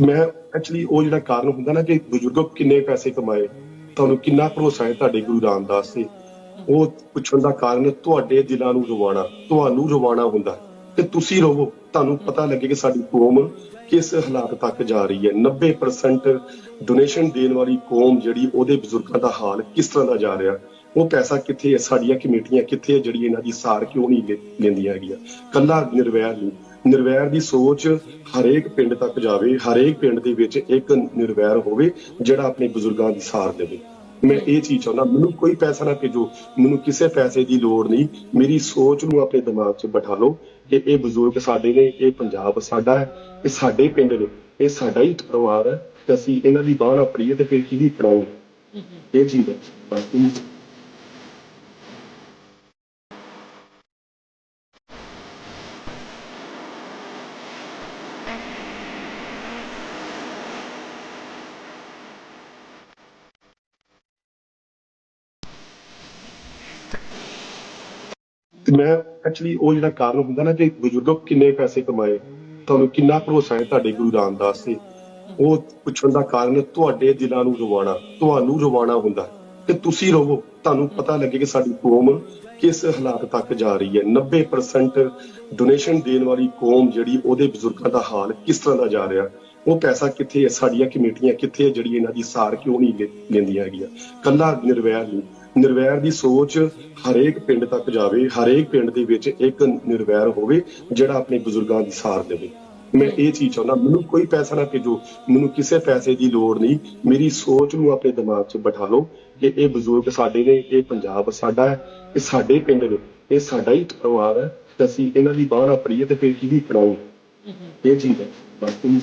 ਤੇ ਮੈਂ ਐਕਚੁਅਲੀ ਉਹ ਜਿਹੜਾ ਕਾਰਨ ਹੁੰਦਾ ਨਾ ਕਿ ਬਜ਼ੁਰਗੋ ਕਿੰਨੇ ਪੈਸੇ ਕਮਾਏ, ਤੁਹਾਨੂੰ ਕਿੰਨਾ ਭਰੋਸਾ ਹੈ ਤੁਹਾਡੇ ਗੁਰੂ ਰਾਮਦਾਸ ਤੇ? ਉਹ ਪੁੱਛਣ ਦਾ ਕਾਰਨ ਤੁਹਾਡੇ ਦਿਲਾਂ ਨੂੰ ਰਵਾਣਾ, ਤੁਹਾਨੂੰ ਰਵਾਣਾ ਹੁੰਦਾ ਕਿ ਤੁਸੀਂ ਰਵੋ। ਤੁਹਾਨੂੰ ਪਤਾ ਲੱਗੇ ਕਿ ਸਾਡੀ ਕੌਮ ਕਿਸ ਹਾਲਾਤ ਤੱਕ ਜਾ ਰਹੀ ਹੈ। 90% ਡੋਨੇਸ਼ਨ ਦੇਣ ਵਾਲੀ ਕੌਮ ਜਿਹੜੀ, ਉਹਦੇ ਬਜ਼ੁਰਗਾਂ ਦਾ ਹਾਲ ਕਿਸ ਤਰ੍ਹਾਂ ਦਾ ਜਾ ਰਿਹਾ? ਉਹ ਪੈਸਾ ਕਿੱਥੇ ਹੈ? ਸਾਡੀਆਂ ਕਮੇਟੀਆਂ ਕਿੱਥੇ ਹੈ? ਜਿਹੜੀ ਇਹਨਾਂ ਦੀ ਸਾਰ ਕਿਉਂ ਨਹੀਂ ਲੈ- ਲੈਂਦੀਆਂ ਹੈਗੀਆਂ? ਕੱਲਾ ਨਿਰਵੈਰ ਨਹੀਂ। ਨਿਰਵੈਰ ਦੀ ਸੋਚ ਹਰੇਕ ਪਿੰਡ ਤੱਕ ਜਾਵੇ ਹਰੇਕ ਪਿੰਡ ਦੇ ਵਿੱਚ ਇੱਕ ਨਿਰਵੈਰ ਹੋਵੇ ਜਿਹੜਾ ਆਪਣੇ ਬਜ਼ੁਰਗਾਂ ਦੀ ਸਾਰ ਦੇਵੇ। ਮੈਂ ਇਹ ਚੀਜ਼ ਚਾਹੁੰਦਾ ਮੈਨੂੰ ਕੋਈ ਪੈਸਾ ਨਾ ਭੇਜੋ ਮੈਨੂੰ ਕਿਸੇ ਪੈਸੇ ਦੀ ਲੋੜ ਨਹੀਂ। ਮੇਰੀ ਸੋਚ ਨੂੰ ਆਪਣੇ ਦਿਮਾਗ 'ਚ ਬਿਠਾ ਲਓ ਕਿ ਇਹ ਬਜ਼ੁਰਗ ਸਾਡੇ ਨੇ ਇਹ ਪੰਜਾਬ ਸਾਡਾ ਹੈ ਇਹ ਸਾਡੇ ਪਿੰਡ ਨੇ ਇਹ ਸਾਡਾ ਹੀ ਪਰਿਵਾਰ ਹੈ ਤੇ ਅਸੀਂ ਇਹਨਾਂ ਦੀ ਬਾਹ ਨਾ ਫੜੀਏ ਤੇ ਫਿਰ ਕਿਹਦੀ ਫੜਾਉਂਗੇ ਇਹ ਚੀਜ਼ ਹੈ। ਬਾਕੀ ਮੈਂ ਐਕਚੁਅਲੀ ਉਹ ਜਿਹੜਾ ਕਾਰਨ ਹੁੰਦਾ ਨਾ ਕਿ ਬਜ਼ੁਰਗੋ ਕਿੰਨੇ ਪੈਸੇ ਕਮਾਏ, ਤੁਹਾਨੂੰ ਕਿੰਨਾ ਭਰੋਸਾ ਹੈ ਤੁਹਾਡੇ ਗੁਰੂ ਰਾਮਦਾਸ ਤੇ? ਉਹ ਪੁੱਛਣ ਦਾ ਕਾਰਨ ਤੁਹਾਡੇ ਦਿਲਾਂ ਨੂੰ ਰਵਾਣਾ, ਤੁਹਾਨੂੰ ਰਵਾਣਾ ਹੁੰਦਾ ਕਿ ਤੁਸੀਂ ਰਵੋ। ਤੁਹਾਨੂੰ ਪਤਾ ਲੱਗੇ ਕਿ ਸਾਡੀ ਕੌਮ ਕਿਸ ਹਾਲਾਤ ਤੱਕ ਜਾ ਰਹੀ ਹੈ। 90% ਡੋਨੇਸ਼ਨ ਦੇਣ ਵਾਲੀ ਕੌਮ ਜਿਹੜੀ, ਉਹਦੇ ਬਜ਼ੁਰਗਾਂ ਦਾ ਹਾਲ ਕਿਸ ਤਰ੍ਹਾਂ ਦਾ ਜਾ ਰਿਹਾ? ਉਹ ਪੈਸਾ ਕਿੱਥੇ ਹੈ? ਸਾਡੀਆਂ ਕਮੇਟੀਆਂ ਕਿੱਥੇ ਹੈ? ਜਿਹੜੀ ਇਹਨਾਂ ਦੀ ਸਾਰ ਕਿਉਂ ਨਹੀਂ ਲੈ- ਲੈਂਦੀਆਂ ਹੈਗੀਆਂ? ਕੱਲਾ ਨਿਰਵੈਰ ਨਹੀਂ। ਨਿਰਵੈਰ ਦੀ ਸੋਚ ਹਰੇਕ ਪਿੰਡ ਤੱਕ ਜਾਵੇ, ਹਰੇਕ ਪਿੰਡ ਦੇ ਵਿੱਚ ਇੱਕ ਨਿਰਵੈਰ ਹੋਵੇ, ਜਿਹੜਾ ਆਪਣੇ ਬਜ਼ੁਰਗਾਂ ਦੀ ਸਾਰ ਦੇਵੇ। ਮੈਂ ਇਹ ਚੀਜ਼ ਚਾਹੁੰਦਾ ਮੈਨੂੰ ਕੋਈ ਪੈਸਾ ਨਾ ਭੇਜੋ ਮੈਨੂੰ ਕਿਸੇ ਪੈਸੇ ਦੀ ਲੋੜ ਨਹੀਂ। ਮੇਰੀ ਸੋਚ ਨੂੰ ਆਪਣੇ ਦਿਮਾਗ 'ਚ ਬਿਠਾ ਲਓ ਕਿ ਇਹ ਬਜ਼ੁਰਗ ਸਾਡੇ ਨੇ ਇਹ ਪੰਜਾਬ ਸਾਡਾ ਹੈ ਇਹ ਸਾਡੇ ਪਿੰਡ ਨੇ ਇਹ ਸਾਡਾ ਹੀ ਪਰਿਵਾਰ ਹੈ ਤੇ ਅਸੀਂ ਇਹਨਾਂ ਦੀ ਬਾਹ ਨਾ ਫੜੀਏ ਤੇ ਫਿਰ ਕਿਹਦੀ ਫੜਾਉਂਗੇ ਇਹ ਚੀਜ਼ ਹੈ। ਬਾਕੀ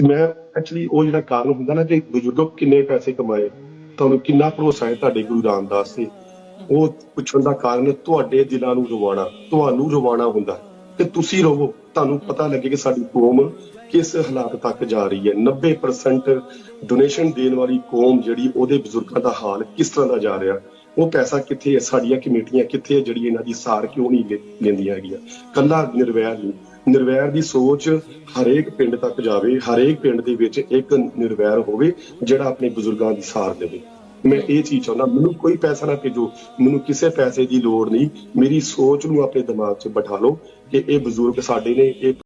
ਤੇ ਮੈਂ ਐਕਚੁਅਲੀ ਉਹ ਜਿਹੜਾ ਕਾਰਨ ਹੁੰਦਾ ਨਾ ਕਿ ਬਜ਼ੁਰਗੋ ਕਿੰਨੇ ਪੈਸੇ ਕਮਾਏ, ਤੁਹਾਨੂੰ ਕਿੰਨਾ ਭਰੋਸਾ ਹੈ ਤੁਹਾਡੇ ਗੁਰੂ ਰਾਮਦਾਸ ਤੇ? ਉਹ ਪੁੱਛਣ ਦਾ ਕਾਰਨ ਤੁਹਾਡੇ ਦਿਲਾਂ ਨੂੰ ਰਵਾਣਾ, ਤੁਹਾਨੂੰ ਰਵਾਣਾ ਹੁੰਦਾ ਕਿ ਤੁਸੀਂ ਰਵੋ, ਤੁਹਾਨੂੰ ਪਤਾ ਲੱਗੇ ਕਿ ਸਾਡੀ ਕੌਮ ਕਿਸ ਹਾਲਾਤ ਤੱਕ ਜਾ ਰਹੀ ਹੈ। 90% ਡੋਨੇਸ਼ਨ ਦੇਣ ਵਾਲੀ ਕੌਮ ਜਿਹੜੀ, ਉਹਦੇ ਬਜ਼ੁਰਗਾਂ ਦਾ ਹਾਲ ਕਿਸ ਤਰ੍ਹਾਂ ਦਾ ਜਾ ਰਿਹਾ? ਉਹ ਪੈਸਾ ਕਿੱਥੇ ਹੈ, ਸਾਡੀਆਂ ਕਮੇਟੀਆਂ ਕਿੱਥੇ ਹੈ, ਜਿਹੜੀ ਇਹਨਾਂ ਦੀ ਸਾਰ ਕਿਉਂ ਨਹੀਂ ਲੈ- ਲੈਂਦੀਆਂ ਹੈਗੀਆਂ? ਕੱਲਾ ਨਿਰਵੈਰ ਨਹੀਂ। ਨਿਰਵੈਰ ਦੀ ਸੋਚ ਹਰੇਕ ਪਿੰਡ ਤੱਕ ਜਾਵੇ, ਹਰੇਕ ਪਿੰਡ ਦੇ ਵਿੱਚ ਇੱਕ ਨਿਰਵੈਰ ਹੋਵੇ, ਜਿਹੜਾ ਆਪਣੇ ਬਜ਼ੁਰਗਾਂ ਦੀ ਸਾਰ ਦੇਵੇ। ਮੈਂ ਇਹ ਚੀਜ਼ ਚਾਹੁੰਦਾ, ਮੈਨੂੰ ਕੋਈ ਪੈਸਾ ਨਾ ਭੇਜੋ, ਮੈਨੂੰ ਕਿਸੇ ਪੈਸੇ ਦੀ ਲੋੜ ਨਹੀਂ। ਮੇਰੀ ਸੋਚ ਨੂੰ ਆਪਣੇ ਦਿਮਾਗ 'ਚ ਬਿਠਾ ਲਓ ਕਿ ਇਹ ਬਜ਼ੁਰਗ ਸਾਡੇ ਨੇ, ਇਹ